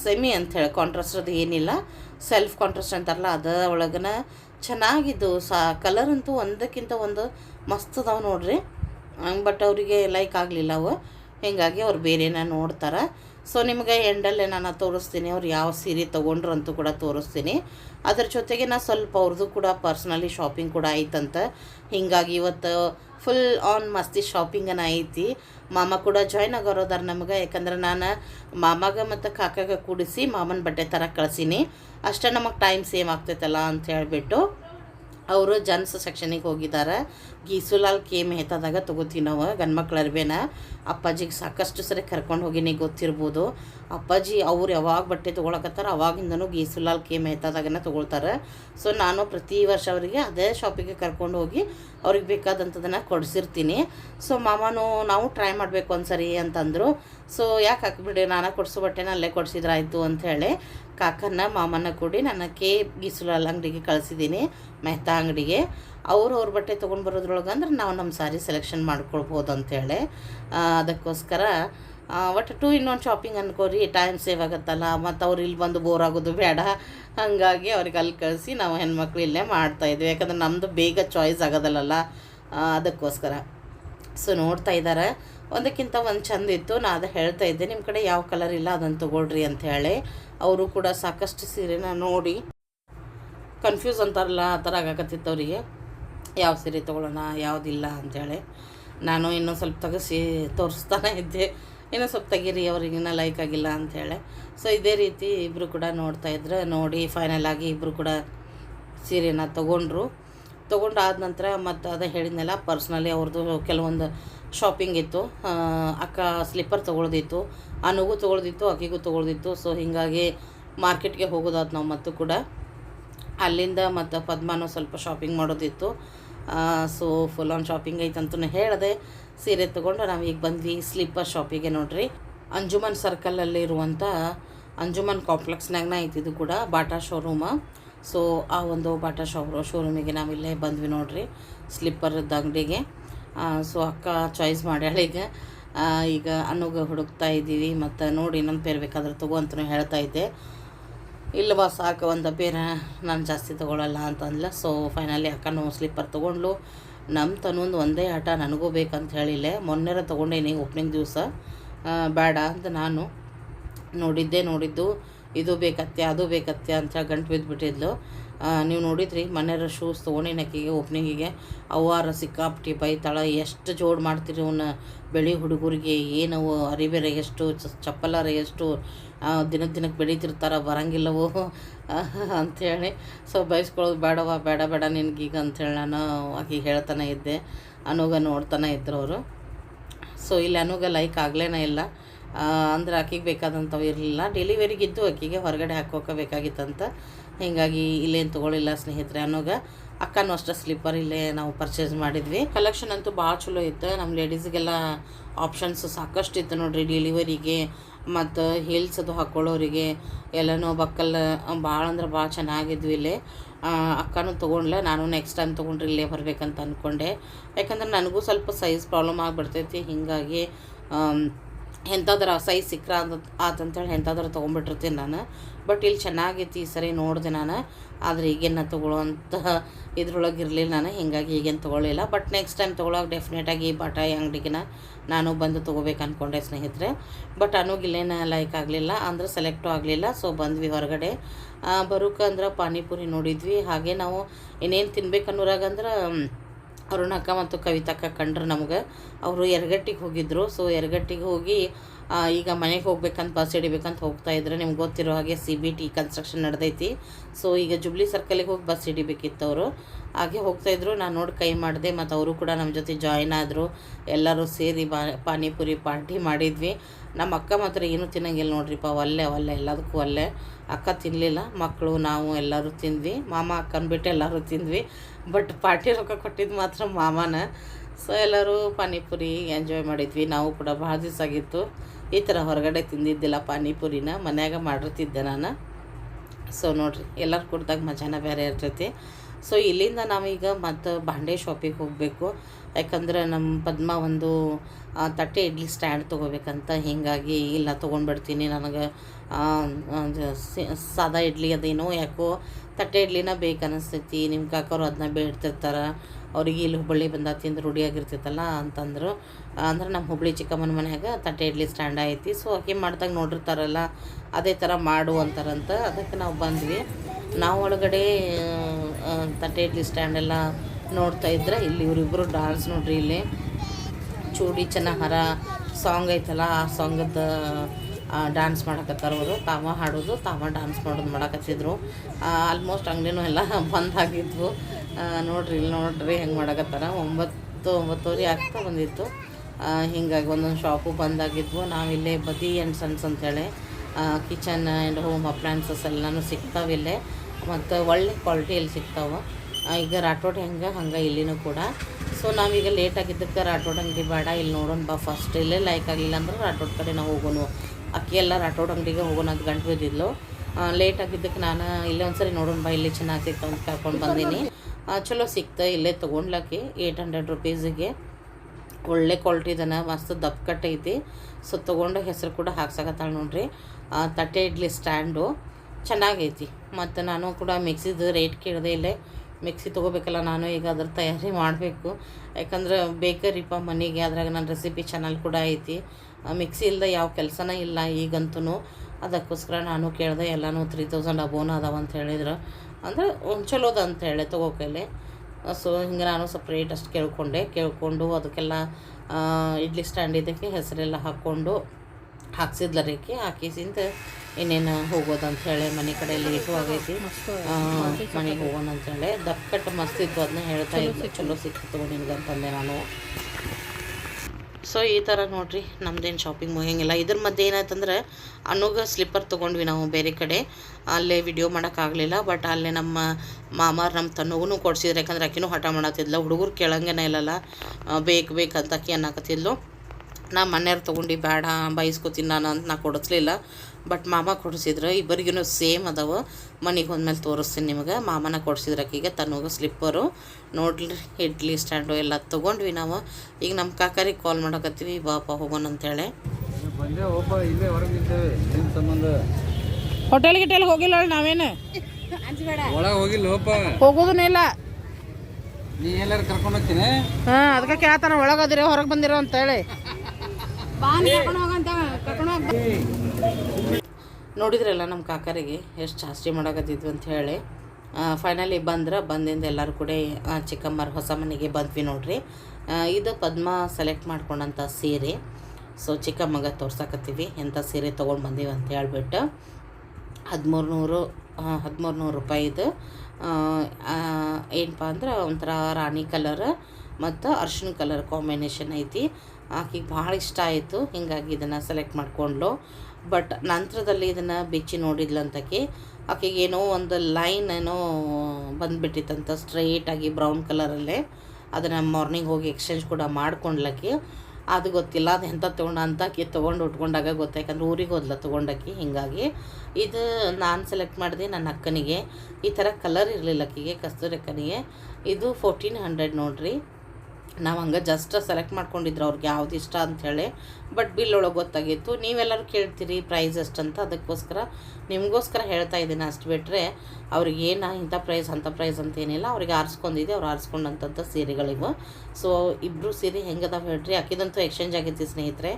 ಸೆಮಿ ಅಂಥೇಳಿ ಕಾಂಟ್ರಾಸ್ಟ್ ಅದು ಏನಿಲ್ಲ. ಸೆಲ್ಫ್ ಕಾಂಟ್ರಾಸ್ಟ್ ಅಂತಾರಲ್ಲ, ಅದ ಒಳಗನ ಚೆನ್ನಾಗಿದ್ದು ಸಾ ಕಲರ್ ಅಂತೂ ಒಂದಕ್ಕಿಂತ ಒಂದು ಮಸ್ತ್ ಅದಾವೆ ನೋಡ್ರಿ. ಬಟ್ ಅವರಿಗೆ ಲೈಕ್ ಆಗಲಿಲ್ಲ ಅವು. ಹೀಗಾಗಿ ಅವ್ರು ಬೇರೆನ ನೋಡ್ತಾರೆ. ಸೊ ನಿಮಗೆ ಎಂಡಲ್ಲೇ ನಾನು ತೋರಿಸ್ತೀನಿ. ಅವ್ರು ಯಾವ ಸೀರೆ ತೊಗೊಂಡ್ರು ಅಂತೂ ಕೂಡ ತೋರಿಸ್ತೀನಿ. ಅದ್ರ ಜೊತೆಗೆ ನಾ ಸ್ವಲ್ಪ ಅವ್ರದ್ದು ಕೂಡ ಪರ್ಸ್ನಲಿ ಶಾಪಿಂಗ್ ಕೂಡ ಆಯ್ತಂತ. ಹೀಗಾಗಿ ಇವತ್ತು ಫುಲ್ ಆನ್ ಮಸ್ತಿ ಶಾಪಿಂಗನ ಐತಿ. ಮಾಮ ಕೂಡ ಜಾಯ್ನ್ ಆಗೋರೋದಾರ ನಮಗೆ. ಯಾಕಂದ್ರೆ ನಾನು ಮಾಮಾಗ ಮತ್ತು ಕಾಕಾಗ ಕೂಡಿಸಿ ಮಾಮನ ಬಟ್ಟೆ ಥರ ಕಳಿಸೀನಿ. ಅಷ್ಟೇ ನಮಗೆ ಟೈಮ್ ಸೇವ್ ಆಗ್ತೈತಲ್ಲ ಅಂತ ಹೇಳಿಬಿಟ್ಟು. ಅವರು ಜನ್ಸ್ ಸೆಕ್ಷನಿಗೆ ಹೋಗಿದ್ದಾರೆ. ಗೀಸುಲಾಲ್ ಕೆ ಮೆಹತಾದಾಗ ತೊಗೋತೀವಿ ನಾವು ಗಂಡ್ಮಕ್ಳ ಅರ್ಬೇನ ಅಪ್ಪಾಜಿಗೆ ಸಾಕಷ್ಟು ಸರಿ ಕರ್ಕೊಂಡು ಹೋಗಿನಿ ಗೊತ್ತಿರ್ಬೋದು. ಅಪ್ಪಾಜಿ ಅವ್ರು ಯಾವಾಗ ಬಟ್ಟೆ ತೊಗೊಳಕತ್ತಾರ ಅವಾಗಿಂದನೂ ಗೀಸುಲಾಲ್ ಕೆ ಮೆಹತಾದಾಗನ ತೊಗೊಳ್ತಾರೆ. ಸೊ, ನಾನು ಪ್ರತಿ ವರ್ಷ ಅವರಿಗೆ ಅದೇ ಶಾಪಿಗೆ ಕರ್ಕೊಂಡು ಹೋಗಿ ಅವ್ರಿಗೆ ಬೇಕಾದಂಥದನ್ನು ಕೊಡಿಸಿರ್ತೀನಿ. ಸೊ, ಮಾಮನು ನಾವು ಟ್ರೈ ಮಾಡಬೇಕು ಒಂದ್ಸರಿ ಅಂತಂದರು. ಸೊ, ಯಾಕೆ ಹಾಕ್ಬಿಡಿ, ನಾನು ಕೊಡಿಸೋ ಬಟ್ಟೆನ ಅಲ್ಲೇ ಕೊಡಿಸಿದ್ರಾಯ್ತು ಅಂಥೇಳಿ ಕಾಕನ್ನ ಮಾಮನ ಕೂಡಿ ನನ್ನ ಕೆ ಗೀಸುಲಾಲ್ ಅಂಗಡಿಗೆ ಕಳಿಸಿದ್ದೀನಿ, ಮೆಹ್ತಾ ಅಂಗಡಿಗೆ. ಅವರು ಅವ್ರ ಬಟ್ಟೆ ತೊಗೊಂಡು ಬರೋದ್ರೊಳಗೆ ಅಂದ್ರೆ ನಾವು ನಮ್ಮ ಸಾರಿ ಸೆಲೆಕ್ಷನ್ ಮಾಡ್ಕೊಳ್ಬೋದು ಅಂಥೇಳಿ ಅದಕ್ಕೋಸ್ಕರ ಒಟ್ಟು ಟೂ ಇನ್ ಒನ್ ಶಾಪಿಂಗ್ ಅನ್ಕೋರಿ, ಟೈಮ್ ಸೇವ್ ಆಗುತ್ತಲ್ಲ, ಮತ್ತು ಅವ್ರು ಇಲ್ಲಿ ಬಂದು ಬೋರ್ ಆಗೋದು ಬೇಡ. ಹಾಗಾಗಿ ಅವ್ರಿಗೆ ಅಲ್ಲಿ ಕಳಿಸಿ ನಾವು ಹೆಣ್ಮಕ್ಳು ಇಲ್ಲೇ ಮಾಡ್ತಾಯಿದ್ವಿ ಯಾಕಂದ್ರೆ ನಮ್ಮದು ಬೇಗ ಚಾಯ್ಸ್ ಆಗೋದಲ್ಲ ಅದಕ್ಕೋಸ್ಕರ. ಸೊ ನೋಡ್ತಾ ಇದ್ದಾರೆ ಒಂದಕ್ಕಿಂತ ಒಂದು ಚಂದ ಇತ್ತು. ನಾನು ಅದು ಹೇಳ್ತಾ ಇದ್ದೆ. ನಿಮ್ಮ ಕಡೆ ಯಾವ ಕಲರ್ ಇಲ್ಲ ಅದನ್ನು ತೊಗೊಳ್ರಿ ಅಂತ ಹೇಳಿ. ಅವರು ಕೂಡ ಸಾಕಷ್ಟು ಸೀರೆನ ನೋಡಿ ಕನ್ಫ್ಯೂಸ್ ಅಂತಾರಲ್ಲ, ಆ ಥರ ಆಗಕತ್ತಿತ್ತು ಅವರಿಗೆ. ಯಾವ ಸೀರೆ ತೊಗೊಳ್ಳೋಣ ಯಾವುದಿಲ್ಲ ಅಂಥೇಳಿ ನಾನು ಇನ್ನೂ ಸ್ವಲ್ಪ ತೆಗೆಸಿ ತೋರಿಸ್ತಾನೆ ಇದ್ದೆ. ಇನ್ನೂ ಸ್ವಲ್ಪ ತೆಗೀರಿ ಅವ್ರಿಗಿನ್ನ ಲೈಕ್ ಆಗಿಲ್ಲ ಅಂಥೇಳಿ ಸೊ ಇದೇ ರೀತಿ ಇಬ್ಬರು ಕೂಡ ನೋಡ್ತಾ ಇದ್ರೆ. ನೋಡಿ ಫೈನಲ್ ಆಗಿ ಇಬ್ಬರು ಕೂಡ ಸೀರೆನ ತೊಗೊಂಡ್ರು. ತೊಗೊಂಡಾದ ನಂತರ ಮತ್ತು ಅದೇ ಹೇಳಿದ್ನೆಲ್ಲ ಪರ್ಸ್ನಲಿ ಅವ್ರದ್ದು ಕೆಲವೊಂದು ಶಾಪಿಂಗ್ ಇತ್ತು. ಅಕ್ಕ ಸ್ಲಿಪ್ಪರ್ ತೊಗೊಳ್ದಿತ್ತು. ಅನುಗೂ ತೊಗೊಳ್ದಿತ್ತು, ಅಕ್ಕಿಗೂ ತೊಗೊಳ್ದಿತ್ತು. ಸೊ ಹೀಗಾಗಿ ಮಾರ್ಕೆಟ್ಗೆ ಹೋಗೋದಾತು ನಾವು ಮತ್ತು ಕೂಡ ಅಲ್ಲಿಂದ ಮತ್ತು ಪದ್ಮಾನು ಸ್ವಲ್ಪ ಶಾಪಿಂಗ್ ಮಾಡೋದಿತ್ತು. ಸೊ ಫುಲ್ ಆನ್ ಶಾಪಿಂಗ್ ಐತಂತೂ ಹೇಳಿದೆ ಸೀರೆ ತೊಗೊಂಡು ನಾವು ಈಗ ಬಂದ್ವಿ ಸ್ಲೀಪರ್ ಶಾಪಿಗೆ ನೋಡ್ರಿ. ಅಂಜುಮನ್ ಸರ್ಕಲಲ್ಲಿ ಇರುವಂಥ ಅಂಜುಮನ್ ಕಾಂಪ್ಲೆಕ್ಸ್ನಾಗನ ಐತಿ ಇದು ಕೂಡ ಬಾಟಾ ಶೋರೂಮ ಸೊ ಆ ಒಂದು ಬಾಟಾ ಶೋ ಶೋರೂಮಿಗೆ ನಾವಿಲ್ಲೇ ಬಂದ್ವಿ ನೋಡ್ರಿ ಸ್ಲಿಪ್ಪರ್ದ ಅಂಗಡಿಗೆ. ಸೊ ಅಕ್ಕ ಚಾಯ್ಸ್ ಮಾಡ್ಯಾಳ. ಈಗ ಈಗ ಅನ್ನೋಗ ಹುಡುಕ್ತಾ ಇದ್ದೀವಿ. ಮತ್ತು ನೋಡಿ ನನ್ನ ಪೇರ್ ಬೇಕಾದ್ರೆ ತಗೋ ಅಂತಲೂ ಹೇಳ್ತಾ ಇದ್ದೆ. ಇಲ್ಲವಾ ಸಾಕು, ಒಂದು ಪೇರ ನಾನು ಜಾಸ್ತಿ ತೊಗೊಳಲ್ಲ ಅಂತಂದ್ಲ. ಸೊ ಫೈನಲಿ ಅಕ್ಕನೂ ಸ್ಲಿಪ್ಪರ್ ತೊಗೊಂಡ್ಲು. ನಮ್ಮ ತನೊಂದು ಒಂದೇ ಆಟ, ನನಗೂ ಬೇಕಂತ ಹೇಳಿಲ್ಲ. ಮೊನ್ನೆರ ತೊಗೊಂಡೇನಿ ಓಪ್ನಿಂಗ್ ದಿವಸ. ಬೇಡ ಅಂತ ನಾನು ನೋಡಿದ್ದೆ, ನೋಡಿದ್ದು. ಇದು ಬೇಕತ್ತೆ ಅದು ಬೇಕತ್ತೆ ಅಂತ ಗಂಟು ಬಿದ್ದುಬಿಟ್ಟಿದ್ಲು ನೀವು ನೋಡಿದ್ರಿ, ಮನೆಯವ್ರ ಶೂಸ್ ತೊಗೊಂಡಿನ ಆಕಿಗೆ ಓಪ್ನಿಂಗಿಗೆ ಅವ್ವಾರ ಸಿಕ್ಕಾಪಟ್ಟಿ ಬೈತಾಳ ಎಷ್ಟು ಜೋಡು ಮಾಡ್ತೀರಿ ಅವನ್ನ ಬೆಳಿ ಹುಡುಗರಿಗೆ ಏನವು ಅರಿಬೇರೆ ಎಷ್ಟು ಚಪ್ಪಲಾರ ಎಷ್ಟು ದಿನಕ್ಕೆ ದಿನಕ್ಕೆ ಬೆಳೀತಿರ್ತಾರ, ಬರಂಗಿಲ್ಲವೋ ಅಂಥೇಳಿ ಸೊ ಬಯಸ್ಕೊಳ್ಳೋದು ಬೇಡವ ಬೇಡ ಬೇಡ ನಿನಗೀಗ ಅಂಥೇಳಿ ನಾನು ಆಕಿಗೆ ಹೇಳ್ತಾನೆ ಇದ್ದೆ. ಅನುಗ ನೋಡ್ತಾನೆ ಇದ್ರು ಅವರು. ಸೊ ಇಲ್ಲಿ ಅನುಗ ಲೈಕ್ ಆಗ್ಲೇನೇ ಇಲ್ಲ. ಅಂದರೆ ಅಂದ್ರೆ ಆಕಿಗೆ ಬೇಕಾದಂಥವು ಇರಲಿಲ್ಲ. ಡೆಲಿವರಿಗಿದ್ದು ಆಕಿಗೆ ಹೊರಗಡೆ ಹಾಕೋಕೆ ಬೇಕಾಗಿತ್ತಂತ. ಹೀಗಾಗಿ ಇಲ್ಲೇನು ತೊಗೊಳಿಲ್ಲ ಸ್ನೇಹಿತರೆ ಅನ್ನೋಗ ಅಕ್ಕನೂ ಅಷ್ಟೇ ಸ್ಲಿಪ್ಪರ್ ಇಲ್ಲೇ ನಾವು ಪರ್ಚೇಸ್ ಮಾಡಿದ್ವಿ. ಕಲೆಕ್ಷನ್ ಅಂತೂ ಭಾಳ ಚಲೋ ಇತ್ತು. ನಮ್ಮ ಲೇಡೀಸ್ಗೆಲ್ಲ ಆಪ್ಷನ್ಸ್ ಸಾಕಷ್ಟು ಇತ್ತು ನೋಡಿರಿ ಡೆಲಿವರಿಗೆ ಮತ್ತು ಹೀಲ್ಸ್ ಅದು ಹಾಕ್ಕೊಳ್ಳೋರಿಗೆ ಎಲ್ಲನೂ ಬಕ್ಕಲ್ ಭಾಳ ಅಂದ್ರೆ ಭಾಳ ಚೆನ್ನಾಗಿದ್ವಿ ಇಲ್ಲಿ. ಅಕ್ಕನೂ ತೊಗೊಂಡ್ಲೆ, ನಾನು ನೆಕ್ಸ್ಟ್ ಟೈಮ್ ತೊಗೊಂಡ್ರೆ ಇಲ್ಲೇ ಬರಬೇಕಂತ ಅಂದ್ಕೊಂಡೆ ಯಾಕಂದ್ರೆ ನನಗೂ ಸ್ವಲ್ಪ ಸೈಜ್ ಪ್ರಾಬ್ಲಮ್ ಆಗಿಬಿಡ್ತೈತಿ. ಹೀಗಾಗಿ ಎಂಥದ್ರ ಸೈಜ್ ಸಿಕ್ಕರೆ ಅಂತ ಆತಂತೇಳಿ ಎಂಥದ್ರ ತೊಗೊಂಡ್ಬಿಟ್ಟಿರ್ತೀನಿ ನಾನು. ಬಟ್ ಇಲ್ಲಿ ಚೆನ್ನಾಗೈತಿ ಈ ಸರಿ ನೋಡಿದೆ ನಾನು. ಆದರೆ ಈಗೇನು ತೊಗೊಳ್ಳೋವಂಥ ಇದ್ರೊಳಗೆ ಇರಲಿಲ್ಲ ನಾನು. ಹೀಗಾಗಿ ಈಗೇನು ತೊಗೊಳ್ಳಿಲ್ಲ. ಬಟ್ ನೆಕ್ಸ್ಟ್ ಟೈಮ್ ತೊಗೊಳಕ್ಕೆ ಡೆಫಿನೆಟಾಗಿ ಈ ಬಟಾಯಿ ಅಂಗಡಿಗಿನ ನಾನು ಬಂದು ತೊಗೋಬೇಕು ಅಂದ್ಕೊಂಡೆ ಸ್ನೇಹಿತರೆ. ಬಟ್ ಅನುಗಿಲ್ಲೇನ ಲೈಕ್ ಆಗಲಿಲ್ಲ. ಅಂದರೆ ಸೆಲೆಕ್ಟು ಆಗಲಿಲ್ಲ. ಸೊ ಬಂದ್ವಿ ಹೊರಗಡೆ. ಬರೋಕಂದ್ರೆ ಪಾನಿಪುರಿ ನೋಡಿದ್ವಿ. ಹಾಗೆ ನಾವು ಇನ್ನೇನು ತಿನ್ಬೇಕನ್ನೋರಾಗಂದ್ರೆ ಅರುಣಕ್ಕ ಮತ್ತು ಕವಿತಕ್ಕ ಕಂಡ್ರು ನಮ್ಗೆ. ಅವರು ಎರಗಟ್ಟಿಗೆ ಹೋಗಿದ್ದರು ಸೊ ಎರಗಟ್ಟಿಗೆ ಹೋಗಿ ಈಗ ಮನೆಗೆ ಹೋಗ್ಬೇಕಂತ ಬಸ್ ಹಿಡಿಬೇಕಂತ ಹೋಗ್ತಾ ಇದ್ರೆ ನಿಮ್ಗೆ ಗೊತ್ತಿರೋ ಹಾಗೆ ಸಿ ಬಿ ಟಿ ಕನ್ಸ್ಟ್ರಕ್ಷನ್ ನಡೆದೈತಿ. ಸೊ ಈಗ ಜುಬ್ಲಿ ಸರ್ಕಲಿಗೆ ಹೋಗಿ ಬಸ್ ಹಿಡಿಬೇಕಿತ್ತು ಅವರು ಹಾಗೆ ಹೋಗ್ತಾಯಿದ್ರು ನಾನು ನೋಡಿ ಕೈ ಮಾಡಿದೆ, ಮತ್ತು ಅವರು ಕೂಡ ನಮ್ಮ ಜೊತೆ ಜಾಯಿನ್ ಆದರು. ಎಲ್ಲರೂ ಸೇರಿ ಪಾನಿಪುರಿ ಪಾರ್ಟಿ ಮಾಡಿದ್ವಿ. ನಮ್ಮ ಅಕ್ಕ ಮಾತ್ರ ಏನೂ ತಿನ್ನಂಗಿಲ್ಲ ನೋಡ್ರಿಪ್ಪ ಒಲ್ಲೆ ಒಲ್ಲೆ, ಎಲ್ಲದಕ್ಕೂ ಒಲ್ಲೆ. ಅಕ್ಕ ತಿನ್ನಲಿಲ್ಲ ಮಕ್ಕಳು ನಾವು ಎಲ್ಲರೂ ತಿಂದ್ವಿ. ಮಾಮ ಅಕ್ಕನ ಬಿಟ್ಟು ಎಲ್ಲರೂ ತಿಂದ್ವಿ. ಬಟ್ ಪಾರ್ಟಿ ರೊಕ್ಕ ಕೊಟ್ಟಿದ್ದು ಮಾತ್ರ ಮಾಮನ. ಸೊ ಎಲ್ಲರೂ ಪಾನಿಪುರಿ ಎಂಜಾಯ್ ಮಾಡಿದ್ವಿ. ನಾವು ಕೂಡ ಭಾಳ ದಿವಸ ಆಗಿತ್ತು. ಈ ಥರ ಹೊರಗಡೆ ತಿಂದಿದ್ದಿಲ್ಲ ಪಾನಿಪುರಿನ, ಮನ್ಯಾಗ ಮಾಡಿರ್ತಿದ್ದೆ ನಾನು. ಸೊ ನೋಡಿರಿ, ಎಲ್ಲರೂ ಕುಡ್ದಾಗ ಮಜಾನ ಬೇರೆ ಇರ್ತೈತಿ. ಸೊ ಇಲ್ಲಿಂದ ನಾವೀಗ ಮತ್ತು ಬಾಂಡೆ ಶಾಪಿಗೆ ಹೋಗಬೇಕು. ಯಾಕಂದ್ರೆ ನಮ್ಮ ಪದ್ಮ ಒಂದು ತಟ್ಟೆ ಇಡ್ಲಿ ಸ್ಟ್ಯಾಂಡ್ ತೊಗೋಬೇಕಂತ ಹೀಗಾಗಿ ಇಲ್ಲ, ತೊಗೊಂಡ್ಬಿಡ್ತೀನಿ ನನಗೆ. ಸಾದಾ ಇಡ್ಲಿ ಅದೇನೋ ಯಾಕೋ ತಟ್ಟೆ ಇಡ್ಲಿನ ಬೇಕನ್ನಿಸ್ತೈತಿ ನಿಮ್ಮ ಕಾಕರು ಅದನ್ನ ಬೇಡ್ತಿರ್ತಾರೆ. ಅವ್ರಿಗೆ ಇಲ್ಲಿ ಹುಬ್ಬಳ್ಳಿ ಬಂದ ತಿಂದು ರೂಢಿಯಾಗಿರ್ತೈತಲ್ಲ ಅಂತಂದರು. ಅಂದ್ರೆ ನಮ್ಮ ಹುಬ್ಬಳ್ಳಿ ಚಿಕ್ಕಮ್ಮನ ಮನ್ಯಾಗ ತಟ್ಟೆ ಇಡ್ಲಿ ಸ್ಟ್ಯಾಂಡ್ ಐತಿ. ಸೊ ಆಕೆ ಮಾಡ್ದಾಗ ನೋಡಿರ್ತಾರಲ್ಲ, ಅದೇ ಥರ ಮಾಡು ಅಂತಾರಂತ ಅದಕ್ಕೆ ನಾವು ಬಂದ್ವಿ. ನಾವು ಒಳಗಡೆ ತಟ್ಟೆ ಇಡ್ಲಿ ಸ್ಟ್ಯಾಂಡ್ ಎಲ್ಲ ನೋಡ್ತಾ ಇದ್ರೆ ಇಲ್ಲಿ ಇವರಿಬ್ಬರು ಡಾನ್ಸ್ ನೋಡ್ರಿ ಇಲ್ಲಿ. ಚೂಡಿ ಚೆನ್ನಹರ ಸಾಂಗ್ ಐತಲ್ಲ, ಆ ಸಾಂಗದ ಡ್ಯಾನ್ಸ್ ಮಾಡಕತ್ತಾರ ಅವರು. ತಾವ ಹಾಡೋದು, ತಾವ ಡ್ಯಾನ್ಸ್ ಮಾಡೋದು ಮಾಡಕತ್ತಿದ್ರು. ಆಲ್ಮೋಸ್ಟ್ ಅಂಗಡಿನೂ ಎಲ್ಲ [LAUGHS] ಬಂದ್ ಆಗಿದ್ವು. ನೋಡ್ರಿ, ಇಲ್ಲಿ ನೋಡ್ರಿ ಹೆಂಗೆ ಮಾಡಕತ್ತಾರ. ಒಂಬತ್ತು, ಒಂಬತ್ತುವರೆ ಆಗ್ತಾ ಬಂದಿತ್ತು. ಹಿಂಗಾಗಿ ಒಂದೊಂದು ಶಾಪು ಬಂದಾಗಿದ್ವು. ನಾವಿಲ್ಲೇ ಬದಿ ಆ್ಯಂಡ್ ಸನ್ಸ್ ಅಂತೇಳಿ ಕಿಚನ್ ಆ್ಯಂಡ್ ಹೋಮ್ ಅಪ್ಲಯನ್ಸಸ್ ಎಲ್ಲನೂ ಸಿಗ್ತಾವೆ ಇಲ್ಲೇ. ಮತ್ತು ಒಳ್ಳೆ ಕ್ವಾಲಿಟಿಯಲ್ಲಿ ಸಿಗ್ತಾವೆ. ಈಗ ರಾಠೋಡ್ ಹೆಂಗೆ, ಹಂಗೆ ಇಲ್ಲಿನೂ ಕೂಡ. ಸೊ ನಾವೀಗ ಲೇಟ್ ಆಗಿದ್ದಕ್ಕೆ ರಾಠೋಡ್ ಅಂಗಡಿ ಬೇಡ. ಇಲ್ಲಿ ನೋಡೋಣ ಬಾ ಫಸ್ಟ್ ಇಲ್ಲೇ ಲೈಕ್ ಆಗಲಿಲ್ಲ ಅಂದ್ರೆ ರಾಠೋಡ್ ಕಡೆ ನಾವು ಹೋಗೋಣ. ಅಕ್ಕಿ ಎಲ್ಲ ರಾಠೋಡ್ ಅಂಗಡಿಗೆ ಹೋಗೋಣ ಅಂತ ಗಂಟು ಬಿದ್ದಿದ್ಲು. ಲೇಟ್ ಆಗಿದ್ದಕ್ಕೆ ನಾನು ಇಲ್ಲೇ ಒಂದ್ಸರಿ ನೋಡೋಣ ಬಾ, ಇಲ್ಲಿ ಚೆನ್ನಾಗಿ ಸಿಗ್ತಾವೆ ಅಂತ ಕರ್ಕೊಂಡು ಬಂದೀನಿ. ಚಲೋ ಸಿಕ್ತ ಇಲ್ಲೇ ತೊಗೊಂಡ್ಲಕ್ಕಿ. ಏಯ್ಟ್ ಹಂಡ್ರೆಡ್ ರುಪೀಸಿಗೆ ಒಳ್ಳೆ ಕ್ವಾಲಿಟಿದನ ಮಸ್ತ್ ದಪ್ಪ ಕಟ್ ಐತಿ. ಸೊ ತೊಗೊಂಡು ಹೆಸರು ಕೂಡ ಹಾಕ್ಸಕತ್ತಾಳ ನೋಡ್ರಿ. ತಟ್ಟೆ ಇಡ್ಲಿ ಸ್ಟ್ಯಾಂಡು ಚೆನ್ನಾಗೈತಿ. ಮತ್ತು ನಾನು ಕೂಡ ಮಿಕ್ಸಿದು ರೇಟ್ ಕೇಳಿದೆ ಇಲ್ಲೇ. ಮಿಕ್ಸಿ ತೊಗೋಬೇಕಲ್ಲ, ನಾನು ಈಗ ಅದ್ರ ತಯಾರಿ ಮಾಡಬೇಕು. ಯಾಕಂದ್ರೆ ಬೇಕರಿಪ್ಪ ಮನೆಗೆ, ಅದ್ರಾಗ ನನ್ನ ರೆಸಿಪಿ ಚಾನಲ್ ಕೂಡ ಐತಿ. ಮಿಕ್ಸಿ ಇಲ್ಲದೆ ಯಾವ ಕೆಲಸನೇ ಇಲ್ಲ ಈಗಂತೂ ಅದಕ್ಕೋಸ್ಕರ ನಾನು ಕೇಳಿದೆ, ಎಲ್ಲನೂ ತ್ರೀ ತೌಸಂಡ್ ಅಬೋನ ಅದಾವಂತ ಹೇಳಿದ್ರು. ಅಂದ್ರೆ ಒಂದು ಚಲೋದ ಅಂತ ಹೇಳಿ ತೊಗೋಕೈಲೆ. ಸೊ ಹಿಂಗೆ ನಾನು ಸ್ವಲ್ಪ ರೇಟ್ ಅಷ್ಟು ಕೇಳ್ಕೊಂಡೆ. ಕೇಳಿಕೊಂಡು ಅದಕ್ಕೆಲ್ಲ ಇಡ್ಲಿ ಸ್ಟ್ಯಾಂಡ್ ಇದಕ್ಕೆ ಹೆಸರೆಲ್ಲ ಹಾಕ್ಕೊಂಡು ಹಾಕ್ಸಿದ್ಲ ರೇಖೆ. ಹಾಕಿಸಿಂದ ಇನ್ನೇನು ಹೋಗೋದು ಅಂತ ಹೇಳಿ ಮನೆ ಕಡೆ ಲೇಟು ಆಗೈತಿ. ಮನೆಗೆ ಹೋಗೋಣ ಅಂತೇಳಿ ದಪ್ಪ ಕಟ್ಟು ಮಸ್ತ್ ಇತ್ತು ಅದನ್ನ ಹೇಳ್ತಾ ಇದ್ದೆ ಚಲೋ ಸಿಕ್ಕಿತ್ತು ನಿನಗಂತಂದೆ ನಾನು. ಸೊ ಈ ಥರ ನೋಡ್ರಿ, ನಮ್ದೇನು ಶಾಪಿಂಗ್ ಮುಗಿಯಂಗಿಲ್ಲ ಇದ್ರ ಮಧ್ಯೆ ಏನಾಯ್ತಂದ್ರೆ ಅನುಗ ಸ್ಲಿಪ್ಪರ್ ತೊಗೊಂಡ್ವಿ ನಾವು ಬೇರೆ ಕಡೆ. ಅಲ್ಲೇ ವಿಡಿಯೋ ಮಾಡೋಕ್ಕಾಗಲಿಲ್ಲ ಬಟ್ ಅಲ್ಲೇ ನಮ್ಮ ಮಾಮಾರ್ ನಮ್ಮ ತನ್ನಗೂ ಕೊಡ್ಸಿದ್ರು. ಯಾಕಂದ್ರೆ ಆಕಿನೂ ಹಠ ಮಾಡತ್ತಿದ್ಲ ಹುಡುಗರು ಕೇಳಂಗೇನೆ ಇಲ್ಲಲ್ಲ. ಬೇಕು ಬೇಕು ಬೇಕಂತ ಆಕಿ ಅನ್ನಕತ್ತಿದ್ಲು. ನಾ ಮನೆಯವ್ರು ತೊಗೊಂಡು ಬೇಡ ಬೈಸ್ಕೊತೀನಿ ನಾನು ಅಂತ ನಾ ಕೊಡಿಸ್ಲಿಲ್ಲ ಬಟ್ ಮಾಮ ಕೊಡಿಸಿದ್ರು ಇಬ್ಬರಿಗೂ ಸೇಮ್ ಅದಾವೆ. ಮನೆಗೆ ಹೋದ್ಮೇಲೆ ತೋರಿಸ್ತೀನಿ ನಿಮಗೆ. ಮಾಮನ ಕೊಡಿಸಿದ್ರು ಆಕಿಗೆ ತನ್ನಗ ಸ್ಲಿಪ್ಪರು ನೋಡ್ಲಿ ಇಡ್ಲಿ ಸ್ಟ್ಯಾಂಡು ಎಲ್ಲ ತೊಗೊಂಡ್ವಿ ನಾವು. ಈಗ ನಮ್ಮ ಕಾಕರಿಗೆ ಕಾಲ್ ಮಾಡಕತ್ತೀವಿ. ಬಾಪ ಹೋಗೋಣ ಅಂತೇಳಿ. ಹೋಟೆಲ್ ಗಿಟೆಲ್ ಹೋಗಿಲ್ಲ ನಾವೇನು? ಒಳಗೆ ಹೋಗಿಲ್ಲ ಹೋಪ ಹೋಗೋದನ್ನೇ ಇಲ್ಲ. ನೀ ಎಲ್ಲಾರು ಕರ್ಕೊಂಡು ಹೋಗ್ತೀನಿ? ಹಾ ಅದಕ್ಕೆ ಕೇಳ್ತಾನ ಒಳಗದಿರೋ ಹೊರಗೆ ಬಂದಿರೋ ಅಂತ ಹೇಳಿ ನೋಡಿದ್ರಲ್ಲ ನಮ್ಮ ಕಾಕರಿಗೆ, ಎಷ್ಟು ಜಾಸ್ತಿ ಮಾಡಕತ್ತಿದ್ವಿ ಅಂತ ಹೇಳಿ. ಫೈನಲಿ ಬಂದ್ರೆ, ಬಂದಿಂದ ಎಲ್ಲರೂ ಕೂಡ ಚಿಕ್ಕಮ್ಮರ ಹೊಸ ಮನೆಗೆ ಬಂದ್ವಿ ನೋಡ್ರಿ. ಇದು ಪದ್ಮ ಸೆಲೆಕ್ಟ್ ಮಾಡ್ಕೊಂಡಂಥ ಸೀರೆ. ಸೊ ಚಿಕ್ಕಮ್ಮಗ ತೋರ್ಸಕತ್ತೀವಿ ಎಂಥ ಸೀರೆ ತೊಗೊಂಡು ಬಂದೀವಿ ಅಂತ ಹೇಳ್ಬಿಟ್ಟು. ಹದಿಮೂರು ನೂರು ಹದಿಮೂರು ನೂರು ರೂಪಾಯಿದು ಏನಪ್ಪ ಅಂದ್ರೆ ಒಂಥರ ರಾಣಿ ಕಲರ್ ಮತ್ತು ಅರ್ಶಿನ ಕಲರ್ ಕಾಂಬಿನೇಷನ್ ಐತಿ. ಆಕೆಗೆ ಭಾಳ ಇಷ್ಟ ಆಯಿತು, ಹೀಗಾಗಿ ಇದನ್ನು ಸೆಲೆಕ್ಟ್ ಮಾಡ್ಕೊಂಡ್ಲು. ಬಟ್ ನಂತರದಲ್ಲಿ ಇದನ್ನು ಬಿಚ್ಚಿ ನೋಡಿದ್ಲಂತಕ್ಕೆ ಆಕೆಗೆ ಏನೋ ಒಂದು ಲೈನ್ ಏನೋ ಬಂದುಬಿಟ್ಟಿತ್ತಂತ ಸ್ಟ್ರೈಟಾಗಿ ಬ್ರೌನ್ ಕಲರಲ್ಲೇ ಅದನ್ನು ಮಾರ್ನಿಂಗ್ ಹೋಗಿ ಎಕ್ಸ್ಚೇಂಜ್ ಕೂಡ ಮಾಡ್ಕೊಂಡ್ಲಕ್ಕಿ. ಅದು ಗೊತ್ತಿಲ್ಲ, ಅದು ಎಂಥ ತೊಗೊಂಡ ಅಂತ ಆಕೆ ತೊಗೊಂಡು ಉಟ್ಕೊಂಡಾಗ ಗೊತ್ತಾಯ್ಕಂದ್ರೆ ಊರಿಗೆ ಹೋದ್ಲ ತೊಗೊಂಡಕ್ಕೆ ಹೀಗಾಗಿ. ಇದು ನಾನು ಸೆಲೆಕ್ಟ್ ಮಾಡಿದೆ ನನ್ನ ಅಕ್ಕನಿಗೆ. ಈ ಥರ ಕಲರ್ ಇರಲಿಲ್ಲ ಅಕ್ಕಿಗೆ ಕಸ್ತೂರಿ ಅಕ್ಕನಿಗೆ. ಇದು ಫೋರ್ಟೀನ್ ಹಂಡ್ರೆಡ್ ನೋಡ್ರಿ. ನಾವು ಹಂಗೆ ಜಸ್ಟ್ ಸೆಲೆಕ್ಟ್ ಮಾಡ್ಕೊಂಡಿದ್ರು ಅವ್ರಿಗೆ ಯಾವ್ದು ಇಷ್ಟ ಅಂಥೇಳಿ ಬಟ್ ಬಿಲ್ ಒಳಗೆ ಗೊತ್ತಾಗಿತ್ತು. ನೀವೆಲ್ಲರೂ ಕೇಳ್ತೀರಿ ಪ್ರೈಸ್ ಎಷ್ಟಂತ ಅದಕ್ಕೋಸ್ಕರ ನಿಮಗೋಸ್ಕರ ಹೇಳ್ತಾ ಇದ್ದೀನಿ ಅಷ್ಟು ಬಿಟ್ಟರೆ ಅವ್ರಿಗೆ ಏನು ಇಂಥ ಪ್ರೈಸ್ ಅಂಥ ಪ್ರೈಸ್ ಅಂತ ಏನಿಲ್ಲ. ಅವ್ರಿಗೆ ಆರಿಸ್ಕೊಂಡಿದೆ ಅವ್ರು ಆರಿಸ್ಕೊಂಡಂಥದ್ದು ಸೀರೆಗಳಿವು ಸೊ ಇಬ್ಬರು ಸೀರೆ ಹೆಂಗದಾವೆ ಹೇಳ್ರಿ. ಅಕ್ಕಿದಂತೂ ಎಕ್ಸ್ಚೇಂಜ್ ಆಗೈತಿ ಸ್ನೇಹಿತರೆ.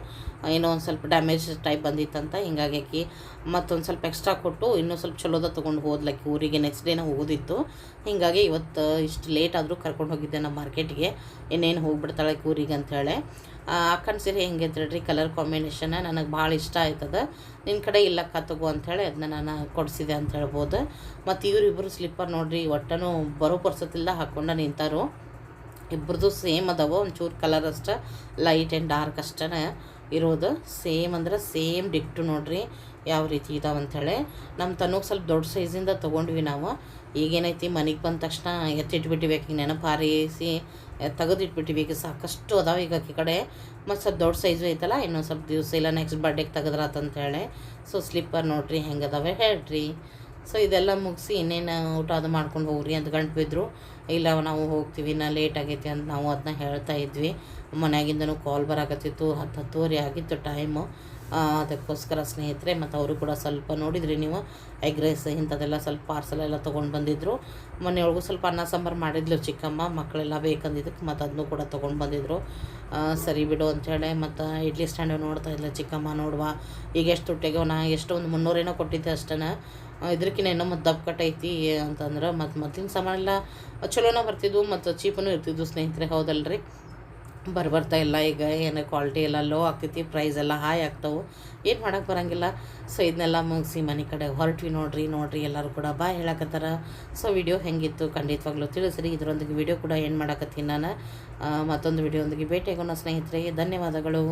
ಏನೋ ಒಂದು ಸ್ವಲ್ಪ ಡ್ಯಾಮೇಜ್ ಟೈಪ್ ಬಂದಿತ್ತಂತ. ಹಿಂಗಾಗಿ ಆಕಿ ಮತ್ತೊಂದು ಸ್ವಲ್ಪ ಎಕ್ಸ್ಟ್ರಾ ಕೊಟ್ಟು ಇನ್ನೂ ಸ್ವಲ್ಪ ಚಲೋದ ತೊಗೊಂಡು ಹೋದ್ಲಕ್ಕೆ ಊರಿಗೆ ನೆಕ್ಸ್ಟ್ ಡೇನ ಹೋಗೋದಿತ್ತು ಹೀಗಾಗಿ ಇವತ್ತು ಇಷ್ಟು ಲೇಟ್ ಆದರೂ ಕರ್ಕೊಂಡು ಹೋಗಿದ್ದೆ ನಮ್ಮ ಮಾರ್ಕೆಟ್ಗೆ ಇನ್ನೇನು ಹೋಗ್ಬಿಡ್ತಾಳೆ ಊರಿಗೆ ಅಂಥೇಳಿ ಅಕ್ಕನ ಸೀರೆ ಹೆಂಗೆ ಹೇಳ್ರಿ ಕಲರ್ ಕಾಂಬಿನೇಷನ್ ನನಗೆ ಭಾಳ ಇಷ್ಟ ಆಯ್ತದ. ನಿನ್ನ ಕಡೆ ಇಲ್ಲಕ್ಕ ತಗೋ ಅಂಥೇಳಿ ಅದನ್ನ ನಾನು ಕೊಡಿಸಿದೆ ಅಂತ ಹೇಳ್ಬೋದು. ಮತ್ತು ಇವರಿಬ್ಬರು ಸ್ಲಿಪ್ಪರ್ ನೋಡ್ರಿ, ಒಟ್ಟನೂ ಬರೋ ಪರ್ಸತ್ತಿಲ್ಲ ಹಾಕ್ಕೊಂಡು ನಿಂತಾರು. ಇಬ್ಬರದು ಸೇಮ್ ಅದಾವ, ಒಂಚೂರು ಕಲರ್ ಅಷ್ಟೇ ಲೈಟ್ ಆ್ಯಂಡ್ ಡಾರ್ಕ್ ಅಷ್ಟೇ ಇರೋದು. ಸೇಮ್ ಅಂದ್ರೆ ಸೇಮ್ ಡಿಕ್ಟು ನೋಡ್ರಿ. ಯಾವ ರೀತಿ ಇದಾವೆ ಅಂಥೇಳಿ. ನಮ್ಮ ತನಗೆ ಸ್ವಲ್ಪ ದೊಡ್ಡ ಸೈಜಿಂದ ತೊಗೊಂಡ್ವಿ ನಾವು. ಈಗೇನೈತಿ ಮನೆಗೆ ಬಂದ ತಕ್ಷಣ ಎತ್ತಿಟ್ಬಿಟ್ಟಿಬೇಕು ಈಗ ನೆನಪು ಹಾರಿಸಿ ತೆಗೆದಿಟ್ಬಿಟ್ಟಿವಿ. ಈಗ ಸಾಕಷ್ಟು ಅದಾವೆ ಈಗ ಆಕಿ ಕಡೆ. ಮತ್ತು ಸ್ವಲ್ಪ ದೊಡ್ಡ ಸೈಜು ಐತಲ್ಲ, ಇನ್ನೊಂದು ಸ್ವಲ್ಪ ದಿವಸ ಇಲ್ಲ ನೆಕ್ಸ್ಟ್ ಬರ್ಡೇಗೆ ತೆಗೆದ್ರಾತಂತೇಳಿ ಸೊ ಸ್ಲಿಪ್ಪರ್ ನೋಡ್ರಿ ಹೆಂಗದಾವೆ ಹೇಳ್ರಿ. ಸೊ ಇದೆಲ್ಲ ಮುಗಿಸಿ ಇನ್ನೇನು ಊಟ ಅದು ಮಾಡ್ಕೊಂಡು ಹೋಗ್ರಿ ಅಂತ ಗಂಟು ಬಿದ್ದರು ಇಲ್ಲ, ನಾವು ಹೋಗ್ತೀವಿ ನಾ ಲೇಟ್ ಆಗೈತಿ ಅಂತ ನಾವು ಅದನ್ನ ಹೇಳ್ತಾ ಇದ್ವಿ. ಮನೆಯಾಗಿಂದನೂ ಕಾಲ್ ಬರಾಕತ್ತಿತ್ತು, ಹತ್ತು ಹತ್ತುವರೆ ಆಗಿತ್ತು ಟೈಮು ಅದಕ್ಕೋಸ್ಕರ ಸ್ನೇಹಿತರೆ, ಮತ್ತು ಅವರು ಕೂಡ ಸ್ವಲ್ಪ ನೋಡಿದ್ರಿ ನೀವು ಎಗ್ ರೈಸ್ ಇಂಥದ್ದೆಲ್ಲ ಸ್ವಲ್ಪ ಪಾರ್ಸಲ್ ಎಲ್ಲ ತೊಗೊಂಡು ಬಂದಿದ್ದರು ಮನೆಯೊಳಗೂ ಸ್ವಲ್ಪ ಅನ್ನ ಸಾಂಬಾರು ಮಾಡಿದ್ಲು ಚಿಕ್ಕಮ್ಮ, ಮಕ್ಕಳೆಲ್ಲ ಬೇಕಂದಿದ್ದಕ್ಕೆ ಮತ್ತು ಅದನ್ನು ಕೂಡ ತೊಗೊಂಡು ಬಂದಿದ್ದರು ಸರಿ ಬಿಡು ಅಂಥೇಳಿ ಮತ್ತು ಇಡ್ಲಿ ಸ್ಟ್ಯಾಂಡ್ ನೋಡ್ತಾ ಇದ್ಲ ಚಿಕ್ಕಮ್ಮ, ನೋಡುವ. ಈಗ ಎಷ್ಟು ತುಟ್ಟಿಗೆ ನಾ ಎಷ್ಟು ಒಂದು ಮುನ್ನೂರೇನೋ ಕೊಟ್ಟಿದ್ದೆ ಅಷ್ಟೇ ಇದ್ರಕ್ಕಿಂತ ಏನೋ ಮತ್ತು ದಪ್ಪ ಕಟ್ಟೈತಿ ಅಂತಂದ್ರೆ, ಮತ್ತು ಮೊದಲಿನ ಸಾಮಾನೆಲ್ಲ ಚಲೋನ ಬರ್ತಿದ್ವು, ಮತ್ತು ಚೀಪನೂ ಇರ್ತಿದ್ವು ಸ್ನೇಹಿತರೆ, ಹೌದಲ್ರಿ? ಬರ್ ಬರ್ತಾ ಇಲ್ಲ. ಈಗ ಏನು ಕ್ವಾಲಿಟಿ ಎಲ್ಲ ಲೋ ಆಗ್ತೈತಿ ಪ್ರೈಸ್ ಎಲ್ಲ ಹಾಯ್ ಆಗ್ತಾವೆ. ಏನು ಮಾಡೋಕ್ಕೆ ಬರೋಂಗಿಲ್ಲ. ಸೊ ಇದನ್ನೆಲ್ಲ ಮುಗಿಸಿ ಮನೆ ಕಡೆ ಹೊರಟ್ವಿ ನೋಡ್ರಿ ನೋಡ್ರಿ ಎಲ್ಲರೂ ಕೂಡ ಬಾ ಹೇಳಕತ್ತಾರ. ಸೊ ವಿಡಿಯೋ ಹೆಂಗಿತ್ತು ಖಂಡಿತವಾಗ್ಲೂ ತಿಳಿಸ್ರಿ. ಇದರೊಂದಿಗೆ ವಿಡಿಯೋ ಕೂಡ ಏನು ಮಾಡಕತ್ತೀನಿ ನಾನು. ಮತ್ತೊಂದು ಮತ್ತೊಂದು ವಿಡಿಯೋದೊಂದಿಗೆ ಭೇಟಿಯಾಗೋಣ ಸ್ನೇಹಿತರೆ. ಧನ್ಯವಾದಗಳು.